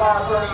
বাংলার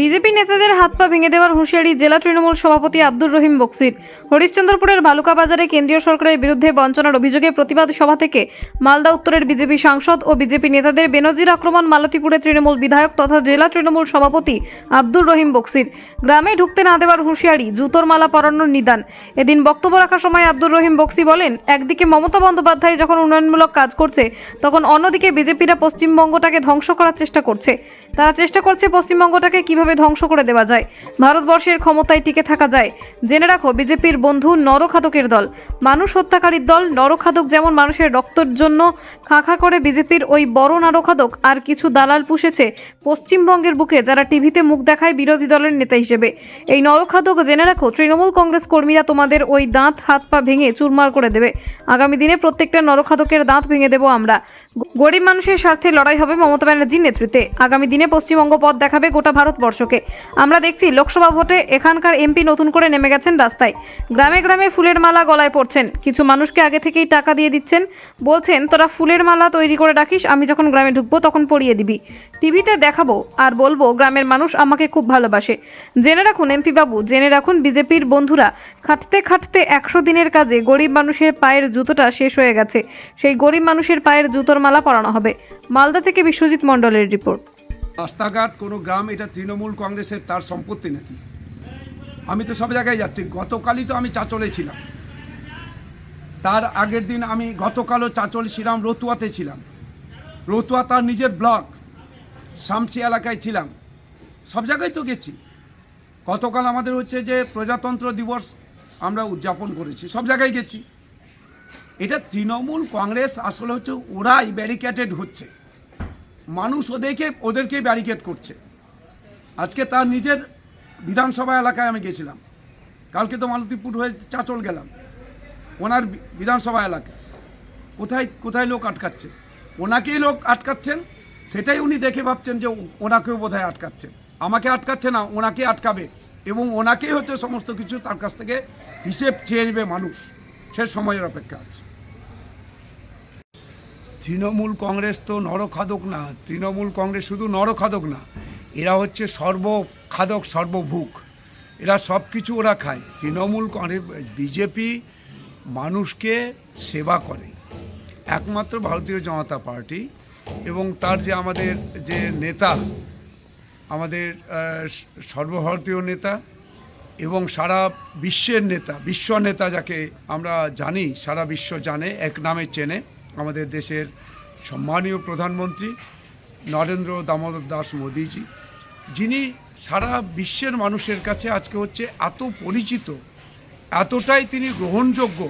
বিজেপি নেতাদের হাত পা ভেঙে দেওয়ার হুঁশিয়ারি জেলা তৃণমূল সভাপতি আব্দুর রহিম বক্সির। হরিশ্চন্দ্রপুরের ভালুকা বাজারে কেন্দ্রীয় সরকারের বিরুদ্ধে বঞ্চনার অভিযোগে প্রতিবাদ সভা থেকে মালদা উত্তরের বিজেপি সাংসদ ও বিজেপি নেতাদের বেনজির আক্রমণ মালতীপুরে তৃণমূল বিধায়ক তথা জেলা তৃণমূল সভাপতি আব্দুর রহিম বক্সির। গ্রামে ঢুকতে না দেওয়ার হুঁশিয়ারি জুতোর মালা পরানোর নিদান। এদিন বক্তব্য রাখার সময় আব্দুর রহিম বক্সি বলেন, একদিকে মমতা বন্দ্যোপাধ্যায় যখন উন্নয়নমূলক কাজ করছে, তখন অন্যদিকে বিজেপিরা পশ্চিমবঙ্গটাকে ধ্বংস করার চেষ্টা করছে। তারা চেষ্টা করছে পশ্চিমবঙ্গটাকে কীভাবে ধ্বংস করে দেওয়া যায়? ভারতবর্ষের ক্ষমতায় টিকে থাকা যায়? জেনে রাখো, বিজেপির বন্ধু নরখাদকের দল। মানুষ হত্যাকারীর দল নরখাদক যেমন মানুষের রক্তের জন্য খাঁখা করে বিজেপির ওই বড় নরখাদক আর কিছু দালাল পুষেছে পশ্চিমবঙ্গের বুকে যারা টিভিতে মুখ দেখায় বিরোধী দলের নেতা হিসেবে। এই নরখাদক জেনে রাখো, তৃণমূল কংগ্রেস কর্মীরা তোমাদের ওই দাঁত হাত পা ভেঙে চুরমার করে দেবে। আগামী দিনে প্রত্যেকটা নরখাদকের দাঁত ভেঙে দেবো আমরা। গরিব মানুষের স্বার্থে লড়াই হবে মমতা ব্যানার্জির নেতৃত্বে। আগামী দিনে পশ্চিমবঙ্গ পথ দেখাবে গোটা ভারতবর্ষকে আমরা দেখছি, লোকসভা ভোটে এখানকার এমপি নতুন করে নেমে গেছেন রাস্তায়। গ্রামে গ্রামে ফুলের মালা গলায় পড়ছেন। কিছু মানুষকে আগে থেকেই টাকা দিয়ে দিচ্ছেন। বলছেন, তোরা ফুলের মালা তৈরি করে রাখিস, আমি যখন গ্রামে ঢুকবো তখন পরিয়ে দিবি। টিভিতে দেখাবো আর বলব, গ্রামের মানুষ আমাকে খুব ভালোবাসে। জেনে রাখুন এমপি বাবু, জেনে রাখুন বিজেপির বন্ধুরা, খাটতে খাটতে একশো দিনের কাজে গরিব মানুষের পায়ের জুতোটা শেষ হয়ে গেছে। সেই গরিব মানুষের পায়ের জুতোর মালা পরানো হবে। মালদা থেকে বিশ্বজিৎ মণ্ডলের রিপোর্ট। রাস্তাঘাট, কোনো গ্রাম, এটা তৃণমূল কংগ্রেসের তার সম্পত্তি নাকি? আমি তো সব জায়গায় যাচ্ছি। গতকালই তো আমি চাচলে ছিলাম। তার আগের দিন আমি গতকালও চাচল ছিলাম রতুয়াতে ছিলাম। রতুয়া তার নিজের ব্লক, শামসি এলাকায় ছিলাম। সব জায়গায় তো গেছি। গতকাল আমাদের হচ্ছে যে প্রজাতন্ত্র দিবস আমরা উদযাপন করেছি, সব জায়গায় গেছি। এটা তৃণমূল কংগ্রেস, আসলে হচ্ছে ওরাই ব্যারিকেটেড হচ্ছে। মানুষ ওদেরকে ওদেরকে ব্যারিকেড করছে। আজকে তার নিজের বিধানসভা এলাকায় আমি গেছিলাম। কালকে তো মালতীপুর হয়ে চাচল গেলাম। ওনার বিধানসভা এলাকা কোথায় কোথায় লোক আটকাচ্ছে? ওনাকেই লোক আটকাচ্ছেন, সেটাই উনি দেখে ভাবছেন যে ওনাকেও বোধহয় আটকাচ্ছে। আমাকে আটকাচ্ছে না, ওনাকে আটকাবে এবং ওনাকেই হচ্ছে সমস্ত কিছু তার কাছ থেকে হিসেব চেয়ে নেবে মানুষ। সে সময়ের অপেক্ষা আছে। তৃণমূল কংগ্রেস তো নরখাদক না, তৃণমূল কংগ্রেস শুধু নরখাদক না, এরা হচ্ছে সর্বখাদক সর্বভুক এরা সব কিছু ওরা খায়। তৃণমূল কংগ্রেস, বিজেপি মানুষকে সেবা করে। একমাত্র ভারতীয় জনতা পার্টি এবং তার যে আমাদের যে নেতা, আমাদের সর্বভারতীয় নেতা এবং সারা বিশ্বের নেতা, বিশ্ব নেতা যাকে আমরা জানি, সারা বিশ্ব জানে, এক নামে চেনে আমাদের দেশের সম্মানীয় প্রধানমন্ত্রী নরেন্দ্র দামোদর দাস মোদীজি, যিনি সারা বিশ্বের মানুষের কাছে আজকে হচ্ছে এত পরিচিত, এতটাই তিনি গ্রহণযোগ্য,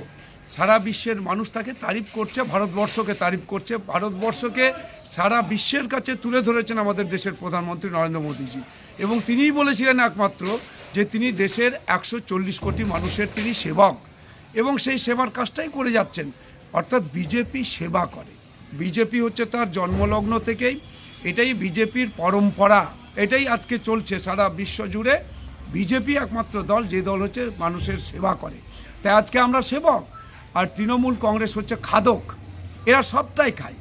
সারা বিশ্বের মানুষ তাকে তারিফ করছে, ভারতবর্ষকে তারিফ করছে, ভারতবর্ষকে সারা বিশ্বের কাছে তুলে ধরেছেন আমাদের দেশের প্রধানমন্ত্রী নরেন্দ্র মোদীজি। এবং তিনিই বলেছিলেন একমাত্র যে তিনি দেশের একশো চল্লিশ কোটি মানুষের তিনি সেবক, এবং সেই সেবার কাজটাই করে যাচ্ছেন। অর্থাৎ বিজেপি সেবা করে। বিজেপি হচ্ছে তার জন্মলগ্ন থেকেই, এটাই বিজেপির পরম্পরা, এটাই আজকে চলছে সারা বিশ্ব জুড়ে। বিজেপি একমাত্র দল, যে দল হচ্ছে মানুষের সেবা করে। তাই আজকে আমরা সেবক, আর তৃণমূল কংগ্রেস হচ্ছে খাদক। এরা সবটাই খায়।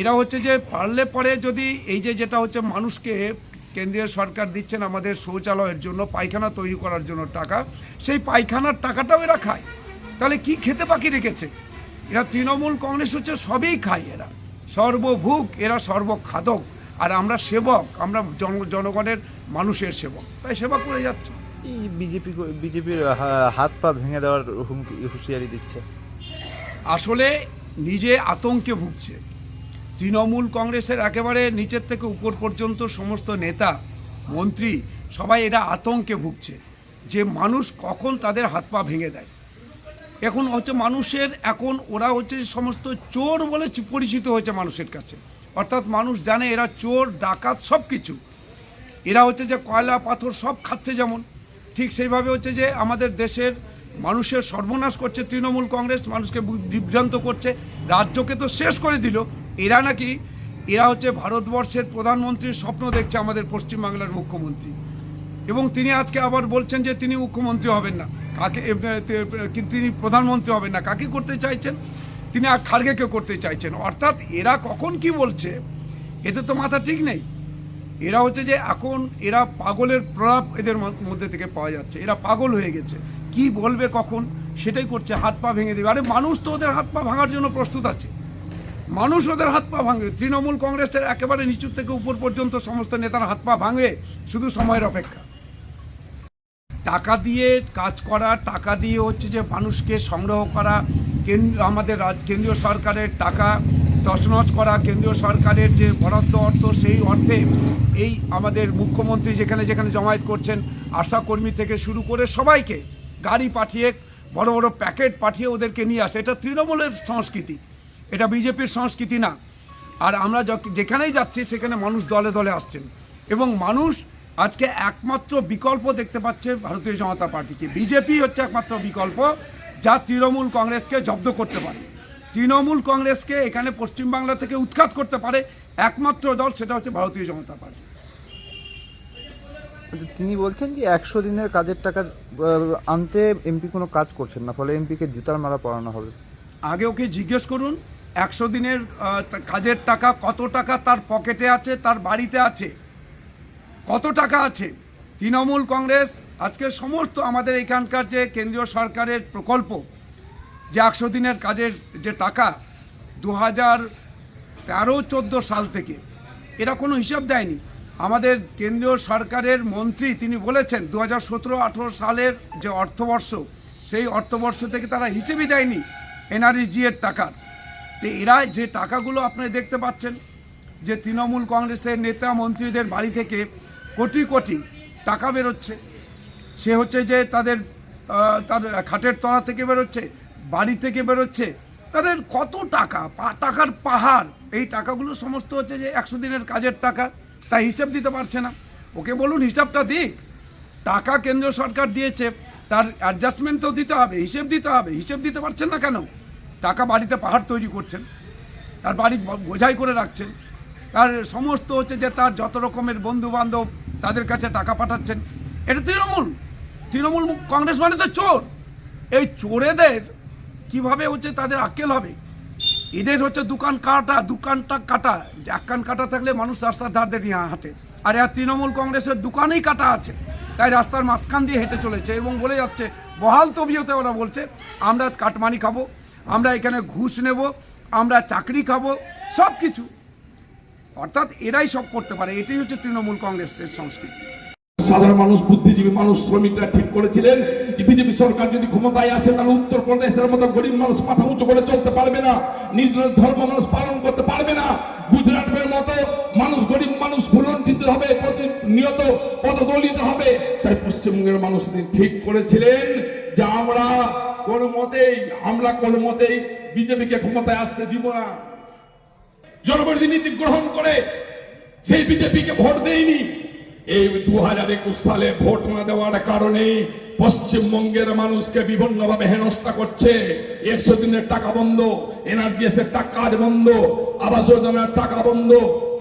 এরা হচ্ছে যে পারলে পরে যদি এই যে যেটা হচ্ছে মানুষকে কেন্দ্রীয় সরকার দিচ্ছেন আমাদের শৌচালয়ের জন্য, পায়খানা তৈরি করার জন্য টাকা, সেই পায়খানার টাকাটাও এরা খায়। তাহলে কি খেতে বাকি রেখেছে? এরা তৃণমূল কংগ্রেস হচ্ছে সবই খায় এরা। সর্বভুক এরা সর্বখাদক। আর আমরা সেবক আমরা জন- জনগণের মানুষের সেবক। তাই সেবা করে যাচ্ছে। এই বিজেপি বিজেপির হাত পা ভেঙে দেওয়ার হুমকি হুঁশিয়ারি দিচ্ছে। আসলে নিজে আতঙ্কে ভুগছে। তৃণমূল কংগ্রেসের একেবারে নিচের থেকে উপর পর্যন্ত সমস্ত নেতা মন্ত্রী সবাই এরা আতঙ্কে ভুগছে। যে মানুষ কখন তাদের হাত পা ভেঙে দেয়। এখন হচ্ছে মানুষের, এখন ওরা হচ্ছে সমস্ত চোর বলে পরিচিত হয়েছে মানুষের কাছে। অর্থাৎ মানুষ জানে এরা চোর, ডাকাত সব কিছু এরা হচ্ছে যে কয়লা, পাথর সব খাচ্ছে যেমন। ঠিক সেইভাবে হচ্ছে যে আমাদের দেশের মানুষের সর্বনাশ করছে তৃণমূল কংগ্রেস, মানুষকে বিভ্রান্ত করছে, রাজ্যকে তো শেষ করে দিল। এরা নাকি, এরা হচ্ছে ভারতবর্ষের প্রধানমন্ত্রীর স্বপ্ন দেখছে আমাদের পশ্চিমবাংলার মুখ্যমন্ত্রী। এবং তিনি আজকে আবার বলছেন যে তিনি মুখ্যমন্ত্রী হবেন না। কাকে কিন্তু তিনি প্রধানমন্ত্রী হবেন না, কাকে করতে চাইছেন? তিনি আর খার্গেকে করতে চাইছেন। অর্থাৎ এরা কখন কি বলছে, এতে তো মাথা ঠিক নেই। এরা হচ্ছে যে এখন এরা পাগলের প্রভাব এদের মধ্যে থেকে পাওয়া যাচ্ছে। এরা পাগল হয়ে গেছে। কি বলবে কখন, সেটাই করছে, হাত পা ভেঙে দেবে। আরে মানুষ তো ওদের হাত পা ভাঙার জন্য প্রস্তুত আছে। মানুষ ওদের হাত পা ভাঙবে। তৃণমূল কংগ্রেসের একেবারে নিচু থেকে উপর পর্যন্ত সমস্ত নেতার হাত পা ভাঙবে শুধু সময়ের অপেক্ষা। টাকা দিয়ে কাজ করা, টাকা দিয়ে হচ্ছে যে মানুষকে সংগ্রহ করা কেন্দ্র আমাদের কেন্দ্রীয় সরকারের টাকা তছনছ করা, কেন্দ্রীয় সরকারের যে বরাদ্দ অর্থ, সেই অর্থে এই আমাদের মুখ্যমন্ত্রী যেখানে যেখানে জমায়েত করছেন, আশা কর্মী থেকে শুরু করে সবাইকে গাড়ি পাঠিয়ে, বড় বড় প্যাকেট পাঠিয়ে ওদেরকে নিয়ে আসে। এটা তৃণমূলের সংস্কৃতি। এটা বিজেপির সংস্কৃতি না। আর আমরা যখ- যেখানেই যাচ্ছি, সেখানে মানুষ দলে দলে আসছেন। এবং মানুষ আজকে একমাত্র বিকল্প দেখতে পাচ্ছে ভারতীয় জনতা পার্টিকে। বিজেপি হচ্ছে একমাত্র বিকল্প যা তৃণমূল কংগ্রেসকে জব্দ করতে পারে। তৃণমূল কংগ্রেসকে এখানে পশ্চিমবাংলা থেকে উৎখাত করতে পারে একমাত্র দল সেটা হচ্ছে ভারতীয় জনতা পার্টি। আচ্ছা, তিনি বলছেন যে একশো দিনের কাজের টাকা আনতে এমপি কোনো কাজ করছেন না ফলে এমপিকে জুতার মারা পড়ানো হবে। আগে ওকে জিজ্ঞেস করুন একশো দিনের কাজের টাকা কত টাকা তার পকেটে আছে তার বাড়িতে আছে? কত টাকা আছে? তৃণমূল কংগ্রেস, আজকে সমস্ত আমাদের এখানকার যে কেন্দ্রীয় সরকারের প্রকল্প, যে একশো দিনের কাজের যে টাকা দু হাজার তেরো চোদ্দ সাল থেকে, এরা কোনো হিসাব দেয়নি। আমাদের কেন্দ্রীয় সরকারের মন্ত্রী তিনি বলেছেন দু হাজার সতেরো আঠেরো সালের যে অর্থবর্ষ, সেই অর্থবর্ষ থেকে তারা হিসেবই দেয়নি এনআরইজি এর টাকার। তো এরা যে টাকাগুলো আপনারা দেখতে পাচ্ছেন, যে তৃণমূল কংগ্রেসের নেতা মন্ত্রীদের বাড়ি থেকে কোটি কোটি টাকা বেরোচ্ছে। সে হচ্ছে যে তাদের তার খাটের তলা থেকে বেরোচ্ছে, বাড়ি থেকে বেরোচ্ছে। তাদের কত টাকা? টাকার পাহাড়। এই টাকাগুলো সমস্ত হচ্ছে যে একশো দিনের কাজের টাকা। তাই হিসাব দিতে পারছে না। ওকে বলুন, হিসাবটা দিক। টাকা কেন্দ্র সরকার দিয়েছে, তার অ্যাডজাস্টমেন্ট তো দিতে হবে, হিসেব দিতে হবে। হিসেব দিতে পারছেন না কেন? টাকা বাড়িতে পাহাড় তৈরি করছেন। তার বাড়ি বোঝাই করে রাখছেন। তার সমস্ত হচ্ছে যে তার যত রকমের বন্ধু বান্ধব তাদের কাছে টাকা পাঠাচ্ছেন। এটা তৃণমূল। তৃণমূল কংগ্রেস মানে তো চোর। এই চোরেদের কীভাবে হচ্ছে তাদের আক্কেল হবে? এদের হচ্ছে দোকান কাটা, দোকানটা কাটা। এক কান কাটা থাকলে মানুষ রাস্তার ধার দিয়ে হাঁটে। আর আর তৃণমূল কংগ্রেসের দোকানেই কাটা আছে। তাই রাস্তার মাঝখান দিয়ে হেঁটে চলেছে এবং বলে যাচ্ছে, বহাল তবিয়তে ওরা বলছে, আমরা কাটমানি খাব, আমরা এখানে ঘুষ নেব, আমরা চাকরি খাব সব কিছু অর্থাৎ এরাই সব করতে পারে, এটাই হচ্ছে তৃণমূল কংগ্রেসের সংস্কৃতি। সাধারণ মানুষ, বুদ্ধিজীবী মানুষ, শ্রমিকরা ঠিক করেছিলেন যে বিজেপি সরকার যদি ক্ষমতায় আসে, তাহলে উত্তরপ্রদেশের মতো গরিব মানুষ মাথা উঁচু করে চলতে পারবে না, নিজ ধর্ম মানুষ পালন করতে পারবে না। গুজরাটের মতো মানুষ, গরিব মানুষ ভুলণ্ঠিত হবে, প্রতিনিয়ত পদদলিত হবে। তাই পশ্চিমবঙ্গের মানুষ ঠিক করেছিলেন যে আমরা কোন মতেই, আমরা কোনো মতেই বিজেপিকে ক্ষমতায় আসতে দিব না। জনবিরোধী নীতি গ্রহণ করে সেই বিজেপিকে ভোট দেয়নি। এই দু হাজার একুশ সালে ভোট না দেওয়ার কারণে পশ্চিমবঙ্গের মানুষকে বিভিন্নভাবে হেনস্থা করছে। একশো দিনের টাকা বন্ধ এনআরজিএস এর কাজ বন্ধ, আবাস যোজনার টাকা বন্ধ,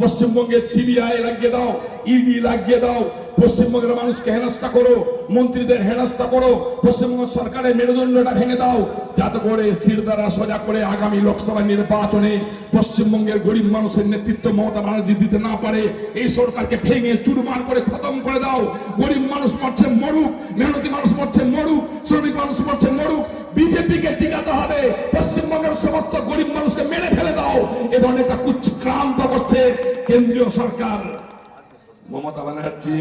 পশ্চিমবঙ্গের সিবিআই লাগিয়ে দাও। ইডি লাগিয়ে দাও। পশ্চিমবঙ্গের মানুষকে হেনস্থা করো। মন্ত্রীদের হেনস্থা করো। পশ্চিমবঙ্গ সরকারের মেরুদণ্ডটা ভেঙে দাও। যাতে করে শির দ্বারা সোজা করে আগামী লোকসভা নির্বাচনে পশ্চিমবঙ্গের গরিব মানুষের নেতৃত্ব মমতা ব্যানার্জি দিতে না পারে। এই সরকারকে ভেঙে চুরমার করে খতম করে দাও। গরিব মানুষ মরছে, মরুক। মেহনতি মানুষ মরছে, মরুক। শ্রমিক মানুষ মরছে, মরুক। বিজেপিকে টিকাতে হবে। পশ্চিমবঙ্গের সমস্ত গরিব মানুষকে মেরে ফেলে দাও। এ ধরনের একটা কুচক্রান্ত করছে কেন্দ্রীয় সরকার। মমতা ব্যানার্জি,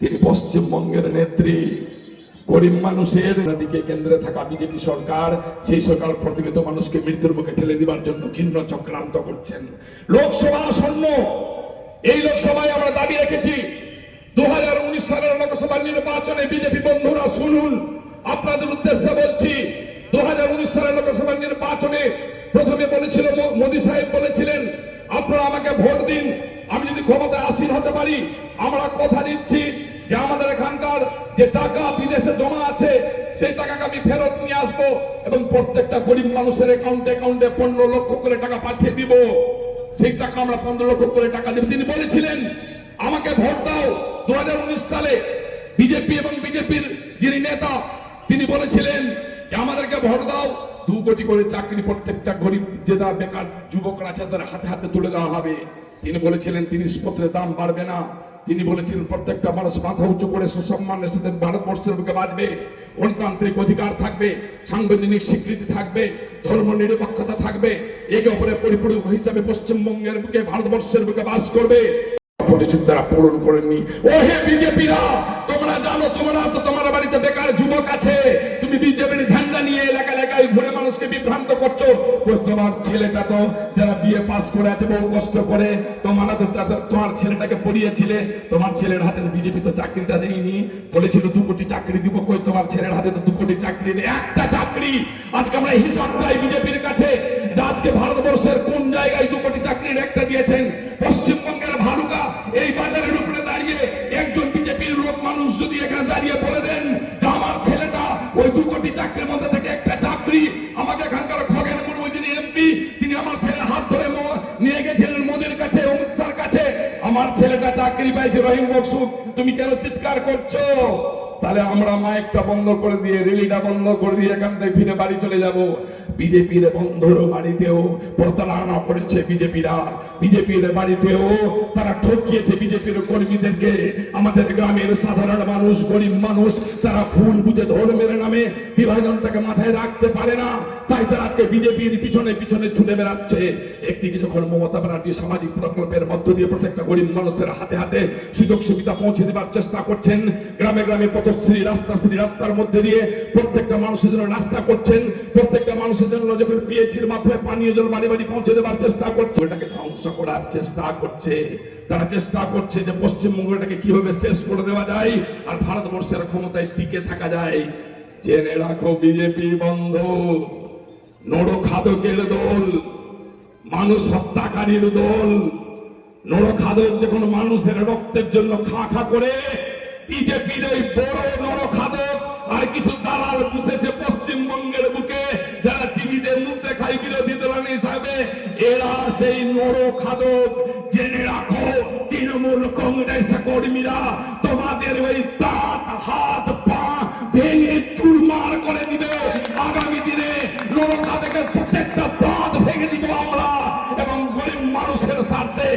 তিনি পশ্চিমবঙ্গের নেত্রী। গরিব মানুষের দিকে কেন্দ্রে থাকা বিজেপি সরকার, সেই সরকার প্রতিনিয়ত মানুষকে মৃত্যুর মুখে ঠেলে দিবার জন্য ঘৃণ্য চক্রান্ত করছেন। লোকসভা আসন্ন, এই লোকসভায় আমরা দাবি রেখেছি দু হাজার উনিশ সালের লোকসভা নির্বাচনে বিজেপি বন্ধুরা শুনুন, আপনাদের উদ্দেশ্যে বলছি দু হাজার উনিশ সালের লোকসভা নির্বাচনে প্রথমে বলেছিল মোদী সাহেব বলেছিলেন, আপনারা আমাকে ভোট দিন আমি যদি ক্ষমতায় আসীন হতে পারি, আমরা কথা দিচ্ছি যে আমাদের এখানকার যে টাকা বিদেশে জমা আছে, সেই টাকাকে আমি ফেরত নিয়ে আসব এবং প্রত্যেকটা গরিব মানুষের অ্যাকাউন্টে অ্যাকাউন্টে পনেরো লক্ষ করে টাকা পাঠিয়ে দিব। সেই টাকা আমরা পনেরো লক্ষ করে টাকা দেব। তিনি বলেছিলেন, আমাকে ভোট দাও। দু হাজার উনিশ সালে বিজেপি এবং বিজেপির যিনি নেতা, তিনি বলেছিলেন যে, আমাদেরকে ভোট দাও। দু কোটি করে চাকরি প্রত্যেকটা গরিব যে বেকার যুবকরা আছে তাদের হাতে হাতে তুলে দেওয়া হবে। তিনি বলেছিলেন জিনিসপত্রের দাম বাড়বে না। তিনি বলেছিলেন, প্রত্যেকটা মানুষ মাথা উঁচু করে সুসম্মানের সাথে ভারতবর্ষের বুকে বাঁচবে। গণতান্ত্রিক অধিকার থাকবে, সাংবিধানিক স্বীকৃতি থাকবে, ধর্ম নিরপেক্ষতা থাকবে। একে অপরের পরিপূরক হিসাবে পশ্চিমবঙ্গের বুকে, ভারতবর্ষের বুকে বাস করবে। প্রতিশ্রুতি তারা পূরণ করেননি। ও হে বিজেপিরা, তোমরা জানো, তোমরা তো তোমার বাড়িতে বেকার যুবক আছে। তুমি বিজেপির ঝান্ডা নিয়ে এলাকা এলাকায় ঘুরে মানুষকে বিভ্রান্ত করছ? তোমার ছেলেটা তো যারা বিয়ে পাস করে আছে, বহু কষ্ট করে, তোমরা তো তোমার ছেলেটাকে পড়িয়েছিলে, তোমার ছেলের হাতে বিজেপি তো চাকরিটা দেয়নি, বলেছিল দু কোটি চাকরি দিব, কই তোমার ছেলের হাতে তো দু কোটি চাকরি নেই, একটা চাকরি! আজকে আমরা হিসাব চাই বিজেপির কাছে আজকে ভারতবর্ষের কোন জায়গায় দু কোটি চাকরির একটা দিয়েছেন? পশ্চিমবঙ্গের ভালুকা, এই বাজারের উপরে দাঁড়িয়ে একজন বিজেপির লোক মানুষ যদি এখানে দাঁড়িয়ে বলে দেন যে আমার ছেলেটা ওই দু কোটি চাকরির মধ্যে থেকে একটা আমাকে এখানকার খগেন এমপি তিনি আমার ছেলে হাত ধরে নিয়ে গেছিলেন মোদীর কাছে, অমিত কাছে। আমার ছেলেটা চাকরি পাইছে রহিম বক্সু, তুমি কেন চিৎকার করছ? তাহলে আমরা মাইকটা বন্ধ করে দিয়ে, রেলিটা বন্ধ করে দিয়ে এখান থেকে ফিরে বাড়ি চলে যাব। বিজেপির বন্ধুর বাড়িতেও প্রতারণা করেছে বিজেপিরা। বিজেপির বাড়িতেও তারা ঠকিয়েছে বিজেপির কর্মীদেরকে। আমাদের গ্রামের সাধারণ মানুষ, গরিব মানুষ, তারা ফুল বুঝে ধর্মের নামে বিভাজনটাকে মাথায় রাখতে পারে না। তাই তারা আজকে বিজেপির পিছনে পিছনে ছুটে বেড়াচ্ছে। একদিকে যখন মমতা ব্যানার্জি সামাজিক প্রকল্পের মধ্য দিয়ে প্রত্যেকটা গরিব মানুষের হাতে হাতে সুযোগ সুবিধা পৌঁছে দেবার চেষ্টা করছেন, গ্রামে গ্রামে পথশ্রী রাস্তা শ্রী রাস্তার মধ্যে দিয়ে প্রত্যেকটা মানুষের জন্য রাস্তা করছেন, প্রত্যেকটা মানুষের জন্য যখন পিএইচির মাধ্যমে পানীয় জল বাড়ি বাড়ি পৌঁছে দেবার চেষ্টা করছে। ওটাকে ধ্বংস করার চেষ্টা করছে। তারা চেষ্টা করছে যে পশ্চিমবঙ্গটাকে কীভাবে শেষ করে দেওয়া যায় আর ভারতবর্ষের ক্ষমতায় টিকে থাকা যায়। জেনে রাখো বিজেপি বন্ধ নড়ো খাদকের দল, মানুষ হত্যাকারীর দল। নরখাদক যখন মানুষের রক্তের জন্য খা খা করে, বিজেপির ওই বড় নরখাদক আর কিছু দালাল বসেছে পশ্চিমবঙ্গের বুকে। দেখায় বিরোধী দল হিসাবে এরা সেই নরখাদক জেনে রাখো, তৃণমূল কংগ্রেস কর্মীরা তোমাদের ওই দাঁত, হাত, পা ভেঙে চুরমার করে দিবে। আগামী দিনে নরখাদকের প্রত্যেকটা দাঁত ভেঙে দিব আমরা এবং গরিব মানুষের স্বার্থে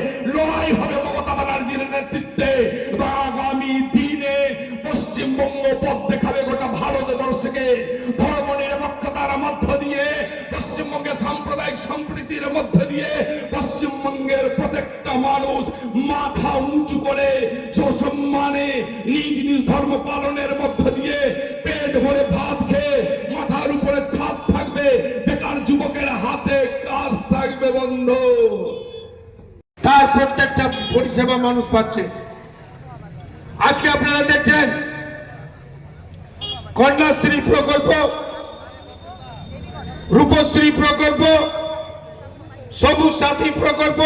সম্প্রীতির মধ্য দিয়ে পশ্চিমবঙ্গের প্রত্যেকটা মানুষ মাথা উঁচু করে সসম্মানে নিজ নিজ ধর্ম পালনের মধ্য দিয়ে পেট ভরে ভাত খেয়ে মাথার উপরে ছাদ থাকবে, বেকার যুবকের হাতে কাজ থাকবে বন্ধ। তার প্রত্যেকটা পরিষেবা মানুষ পাচ্ছে। আজকে আপনারা দেখছেন কন্যাশ্রী প্রকল্প, রূপশ্রী প্রকল্প সবুজ সাথী প্রকল্প,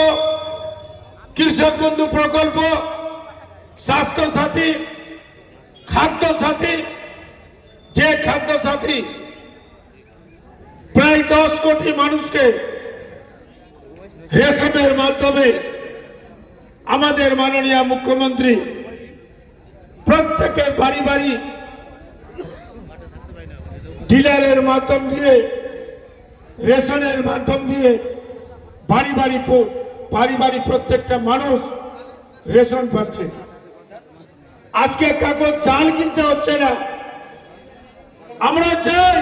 কৃষক বন্ধু প্রকল্প, স্বাস্থ্য সাথী, খাদ্য সাথী, যে খাদ্য সাথী প্রায় দশ কোটি মানুষকে রেশনের মাধ্যমে আমাদের মাননীয় মুখ্যমন্ত্রী প্রত্যেকের বাড়ি বাড়ি ডিলারের মাধ্যম দিয়ে, রেশনের মাধ্যম দিয়ে বাড়ি বাড়ি বাড়ি প্রত্যেকটা মানুষ রেশন পাচ্ছে। আজকে কাগজ চাল কিনতে হচ্ছে না। আমরা চাই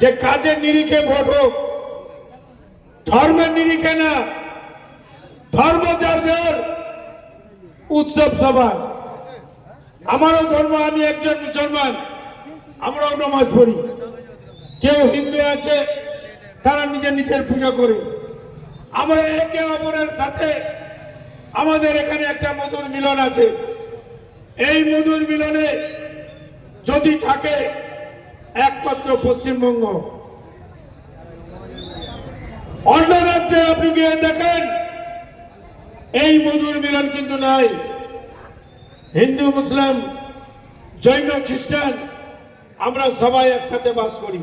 যে কাজের নিরিখে ভোট হোক। ধর্মের নিরিখে না। ধর্ম যার যার উৎসব সবার। আমারও ধর্ম, আমি একজন মুসলমান। আমরাও নমাজ পড়ি। কেউ হিন্দু আছে তারা নিজের নিজের পুজো করে। আমরা একে অপরের সাথে আমাদের এখানে একটা মধুর মিলন আছে। এই মধুর মিলনে যদি থাকে একমাত্র পশ্চিমবঙ্গ। অন্য রাজ্যে আপনি গিয়ে দেখেন, এই মধুর মিলন কিন্তু নাই। হিন্দু, মুসলিম, জৈন, খ্রিস্টান, আমরা সবাই একসাথে বাস করি।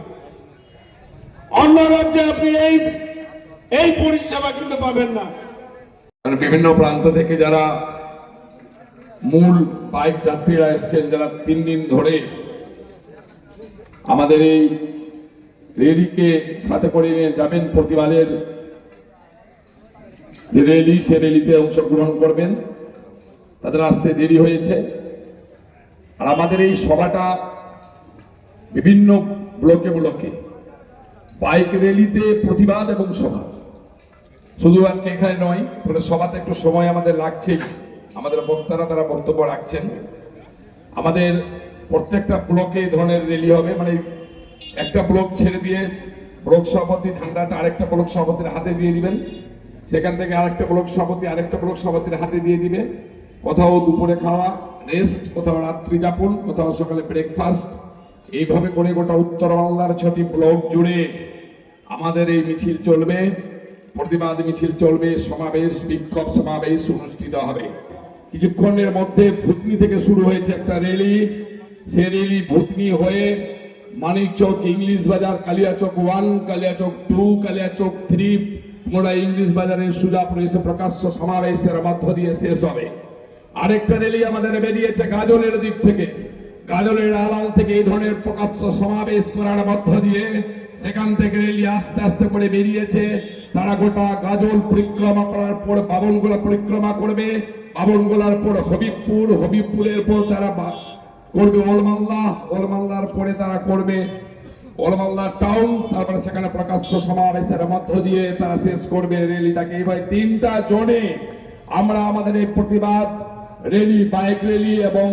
অন্য রাজ্যে আপনি এই এই পরিষেবা কিন্তু পাবেন না। বিভিন্ন প্রান্ত থেকে যারা মূল বাইক যাত্রীরা এসছেন, যারা তিন দিন ধরে আমাদের এই রেলিকে সাথে করে নিয়ে যাবেন প্রতিবাদের, যে রেলি, সে রেলিতে অংশগ্রহণ করবেন। তাদের আসতে দেরি হয়েছে। আর আমাদের এই সভাটা বিভিন্ন ব্লকে ব্লকে বাইক র্যালিতে প্রতিবাদ এবং সভা। শুধু আজকে এখানে নয় ফলে সভাতে একটু সময় আমাদের লাগছেই আমাদের বক্তারা তারা বক্তব্য রাখছেন। আমাদের প্রত্যেকটা ব্লকে এই ধরনের র্যালি হবে। মানে একটা ব্লক ছেড়ে দিয়ে ব্লক সভাপতি ঝান্ডাটা আরেকটা ব্লক সভাপতির হাতে দিয়ে দিবেন। সেখান থেকে আরেকটা ব্লক সভাপতি আরেকটা ব্লক সভাপতির হাতে দিয়ে দিবে। কোথাও দুপুরে খাওয়া, রেস্ট, কোথাও রাত্রি যাপন, কোথাও সকালে ব্রেকফাস্ট। এইভাবে করে গোটা উত্তর বাংলার ছটি ব্লক জুড়ে আমাদের এই মিছিল চলবে, প্রতিবাদ মিছিল চলবে, সমাবেশ, বিক্ষোভ সমাবেশ অনুষ্ঠিত হবে। কিছুক্ষণের মধ্যে ভুতনি থেকে শুরু হয়েছে একটা র্যালি সে র্যালি ভুতনি হয়ে Manikchak English Bazar Kaliachak one Kaliachak two Kaliachak three, পুনরায় ইংলিশ বাজারের সুজাপুর এসে প্রকাশ্য সমাবেশের মধ্য দিয়ে শেষ হবে। আরেকটা র্যালি আমাদের বেরিয়েছে গাজলের দিক থেকে। গাজলের আড়াল থেকে এই ধরনের প্রকাশ্য সমাবেশ করার মধ্য দিয়ে সেখান থেকে রেলি আস্তে আস্তে করে বেরিয়েছে। তারা গোটা গাজল পরিক্রমা করার পর বাবনগোলা পরিক্রমা করবে। বাবনগোলার পর হবিবপুর, হবিবপুরের পর তারা করবে অলমাল্লা। অলমাল্লার পরে তারা করবে অলমাল্লা টাউন। তারপরে সেখানে প্রকাশ্য সমাবেশের মধ্য দিয়ে তারা শেষ করবে রেলিটাকে। এইভাবে তিনটা জোনে আমরা আমাদের এই প্রতিবাদ, রেলি, বাইক রেলি এবং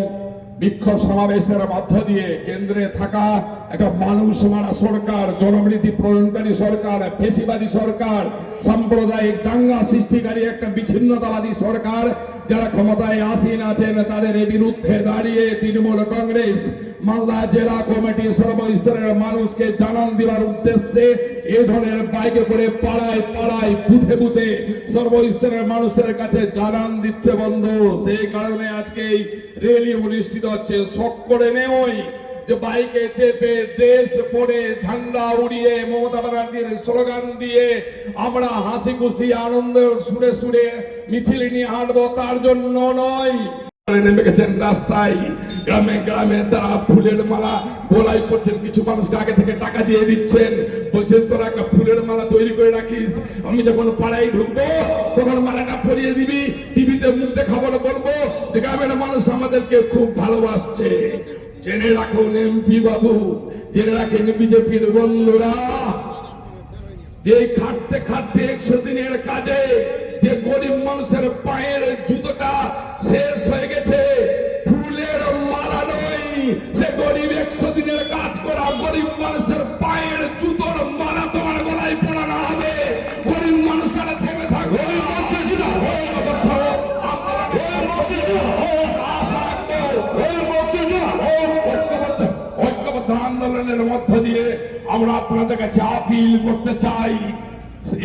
বিক্ষোভ সমাবেশের মধ্য দিয়ে কেন্দ্রে থাকা একটা মানুষ মারা সরকার জনমৃতি প্রয়োগকারী সরকার পেশিবাদী সরকার, সাম্প্রদায়িক দাঙ্গা সৃষ্টিকারী একটা বিচ্ছিন্নতাবাদী সরকার, যারা ক্ষমতায় আসীন আছেন, তাদের বিরুদ্ধে দাঁড়িয়ে তৃণমূল কংগ্রেস, মালদা জেলা কমিটি সর্বস্তরের মানুষকে জানান দেওয়ার উদ্দেশ্যে এ ধরনের বাইকে করে পাড়ায় পাড়ায় বুথে বুথে সর্বস্তরের মানুষের কাছে জানান দিচ্ছে বন্ধু। সেই কারণে আজকে এই অনুষ্ঠিত হচ্ছে। শখ করে নেওই যে বাইকে চেপে দেশ পরে ঝান্ডা উড়িয়ে মমতা ব্যানার্জির স্লোগান দিয়ে আমরা হাসি খুশি আনন্দ সুরে সুরে মিছিল নিয়ে হাঁটবো, তার জন্য নয়। নেমে গেছেন রাস্তায়। গ্রামে গ্রামে তারা ফুলের মালা গোলাই করছেন কিছু মানুষকে আগে থেকে টাকা দিয়ে দিচ্ছেন। বলছেন, তোরা একটা ফুলের মালা তৈরি করে রাখিস। আমি যখন পাড়ায় ঢুকবো, তখন মালাটা পরিয়ে দিবি। টিভিতে মুখ দেখাবো না বলব যে, গ্রামের মানুষ আমাদেরকে খুব ভালোবাসছে। জেনে রাখুন এমপি বাবু, জেনে রাখেন বিজেপির বন্ধুরা। যে খাটতে খাটতে একশো দিনের কাজে, যে গরিব মানুষের পায়ের জুতোটা শেষ আপনাদের কাছে আপিল করতে চাই,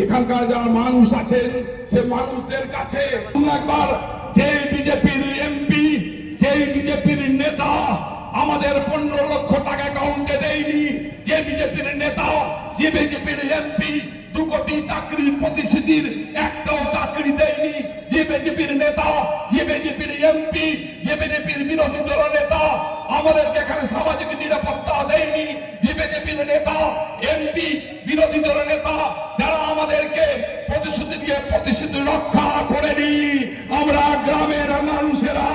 এখানকার যারা মানুষ আছেন, সে মানুষদের কাছে একবার যে বিজেপির এমপি যেই বিজেপির নেতা আমাদের পনেরো লক্ষ টাকা অ্যাকাউন্টে দেয়নি, যে বিজেপির নেতা, যে বিজেপির এমপি দু কোটি চাকরির প্রতিশ্রুতির একটাও চাকরি দেয়নি, যে বিজেপির নেতা, যে বিজেপির এমপি যে বিজেপির বিরোধী দল নেতা আমাদেরকে এখানে সামাজিক নিরাপত্তা দেয়নি যে বিজেপির নেতা এমপি বিরোধী দল নেতা, যারা আমাদেরকে প্রতিশ্রুতি দিয়ে প্রতিশ্রুতি রক্ষা করেনি। আমরা গ্রামের মানুষেরা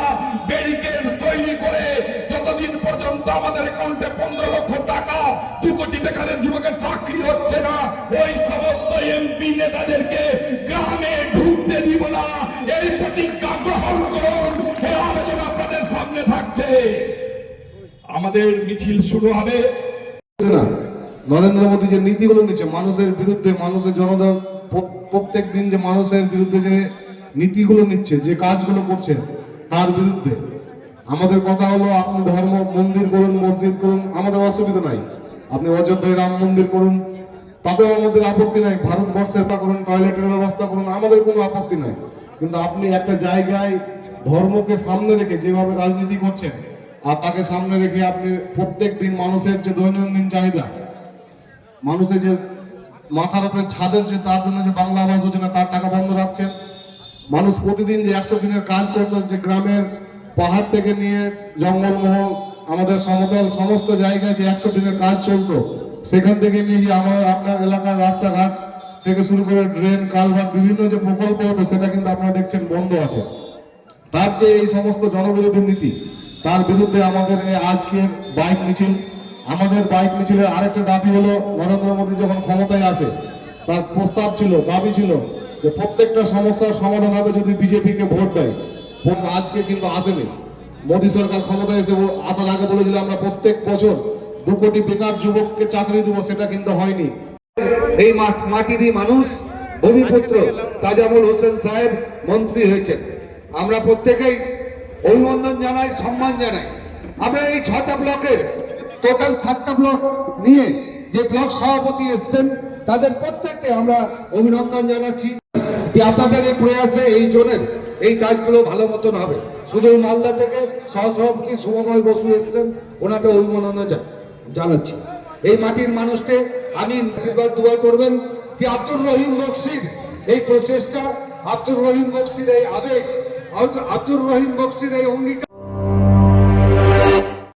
ব্যারিকেড তৈরি করে যতদিন পর্যন্ত আমাদের অ্যাকাউন্টে পনেরো লক্ষ টাকা, দু কোটি বেকারের যুবকের চাকরি হচ্ছে না, ওই সমস্ত এমপি নেতাদেরকে গ্রামে ঢুকতে দিব না। এই প্রতিজ্ঞা গ্রহণ করুন, এই আবেদন আপনাদের সামনে থাকছে। আমাদের মিছিল শুরু হবে। নরেন্দ্র মোদী যে নীতিগুলো নিচ্ছে মানুষের বিরুদ্ধে মানুষের জনতা প্রত্যেক দিন যে মানুষের বিরুদ্ধে যে নীতিগুলো নিচ্ছে, যে কাজগুলো করছে, তার বিরুদ্ধে। আমাদের কথা হলো, আপনি ধর্ম, মন্দির করুন, মসজিদ করুন, আমাদের অসুবিধা নাই। আপনি অযোধ্যায় রাম মন্দির করুন, তাতেও আমাদের আপত্তি নাই। ভারতবর্ষের পা করুন, টয়লেটের ব্যবস্থা করুন, আমাদের কোনো আপত্তি নাই। কিন্তু আপনি একটা জায়গায় ধর্মকে সামনে রেখে যেভাবে রাজনীতি করছেন, আর তাকে সামনে রেখে আপনি প্রত্যেক দিন মানুষের যে দৈনন্দিন চাহিদা মানুষের যে মাথার উপরে ছাদের যে, তার জন্য যে বাংলা আবাস যোজনা, তার টাকা বন্ধ রাখছেন। মানুষ প্রতিদিন যে একশো দিনের কাজ করতো, যে গ্রামের পাহাড় থেকে নিয়ে জঙ্গলমহল, আমাদের সমতল সমস্ত জায়গায় যে একশো দিনের কাজ চলতো, সেখান থেকে নিয়ে গিয়ে আমার, আপনার এলাকার রাস্তাঘাট থেকে শুরু করে ড্রেন, কালভার্ট, বিভিন্ন যে প্রকল্প হতো সেটা কিন্তু আপনারা দেখছেন বন্ধ আছে। তার যে এই সমস্ত জনবিরোধী নীতি, তার বিরুদ্ধে আমাদের এই আজকের বাইক মিছিল আমাদের বাইক মিছিলের আরেকটা দাবি হলো নরেন্দ্র মোদী যখন ক্ষমতায় আসে তার প্রস্তাব ছিল দাবি ছিল যে প্রত্যেকটা সমস্যার সমাধান হবে যদি বিজেপিকে ভোট দেয়। আজকে কিন্তু আসেনি। মোদী সরকার ক্ষমতায় এসে আসার আগে বলেছিল আমরা প্রত্যেক বছর দু কোটি বেকার যুবককে চাকরি দেবো সেটা কিন্তু হয়নি। এই মাট- মাটিরই মানুষ ভূমিপুত্র তাজামুল হোসেন সাহেব মন্ত্রী হয়েছেন। আমরা প্রত্যেকেই অভিনন্দন জানাই সম্মান জানাই। আমরা এই ছটা ব্লকের টোটাল সাতটা ব্লক নিয়ে যে ব্লক সভাপতি এসছেন, তাদের প্রত্যেককে আমরা অভিনন্দন জানাচ্ছি যে আপনাদের এই প্রয়াসে, এই জোনের এই কাজগুলো ভালো মতন হবে। শুধু মালদা থেকে সহসভাপতি শুভময় বসু এসছেন, ওনাকে অভিনন্দন জানাচ্ছি। এই মাটির মানুষকে আমি আশীর্বাদ, দোয়া করবেন যে আব্দুর রহিম বক্সির এই প্রচেষ্টা, আব্দুর রহিম বক্সির এই আবেগ, আব্দুর রহিম বক্সির এই অঙ্গীকার